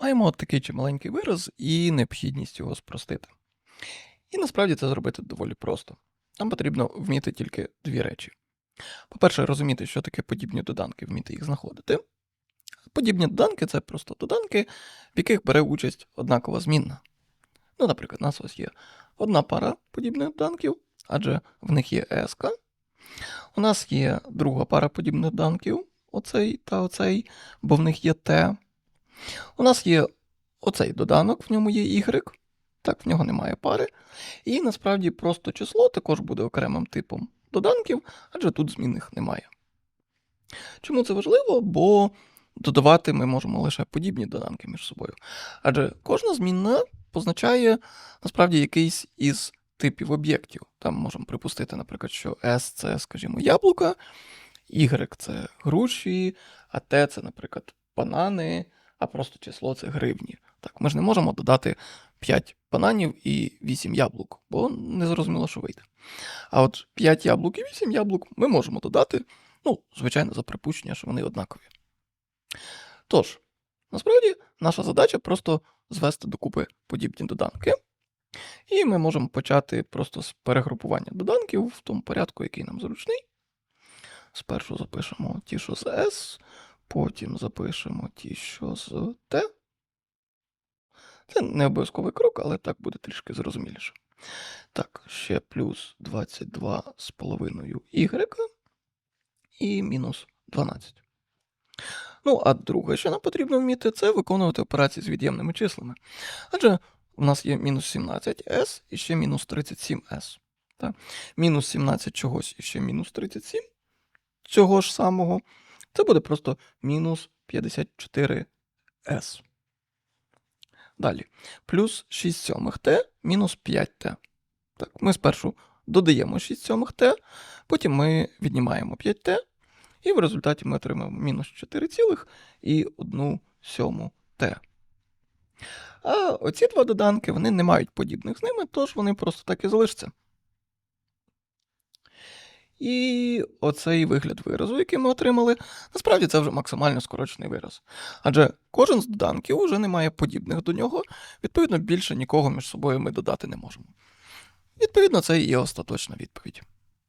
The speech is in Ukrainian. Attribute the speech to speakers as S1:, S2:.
S1: маємо от такий чималенький вираз і необхідність його спростити. І насправді це зробити доволі просто. Нам потрібно вміти тільки дві речі. По-перше, розуміти, що таке подібні доданки, вміти їх знаходити. Подібні доданки це просто доданки, в яких бере участь однакова змінна. Ну, наприклад, у нас ось є одна пара подібних доданків, адже в них є ЕСК. У нас є друга пара подібних доданків, оцей та оцей, бо в них є Т. У нас є оцей доданок, в ньому є Y, так, в нього немає пари. І насправді просто число також буде окремим типом доданків, адже тут змінних немає. Чому це важливо? Бо додавати ми можемо лише подібні доданки між собою. Адже кожна змінна позначає насправді якийсь із типів об'єктів. Там можемо припустити, наприклад, що S це, скажімо, яблука, Y це груші, а T це, наприклад, банани, а просто число це гривні. Так, ми ж не можемо додати 5 бананів і 8 яблук, бо не зрозуміло, що вийде. А от 5 яблук і 8 яблук ми можемо додати, ну, звичайно, за припущення, що вони однакові. Тож, насправді, наша задача просто звести докупи подібні доданки. І ми можемо почати просто з перегрупування доданків в тому порядку, який нам зручний. Спершу запишемо ті, що з S, потім запишемо ті, що з T. Це не обов'язковий крок, але так буде трішки зрозуміліше. Так, ще плюс 22 з половиною y і мінус 12. Ну, а друге, що нам потрібно вміти, це виконувати операції з від'ємними числами. Адже у нас є мінус 17s і ще мінус 37s. Мінус 17 чогось і ще мінус 37 цього ж самого. Це буде просто мінус 54s. Далі. Плюс 6 сьомих t мінус 5t. Так, ми спершу додаємо 6 сьомих t, потім ми віднімаємо 5t, і в результаті ми отримаємо мінус 4 цілих і 1 сьому t. А оці два доданки вони не мають подібних з ними, тож вони просто так і залишаться. І оцей вигляд виразу, який ми отримали, насправді це вже максимально скорочений вираз. Адже кожен з доданків вже не має подібних до нього, відповідно, більше нікого між собою ми додати не можемо. Відповідно, це і є остаточна відповідь.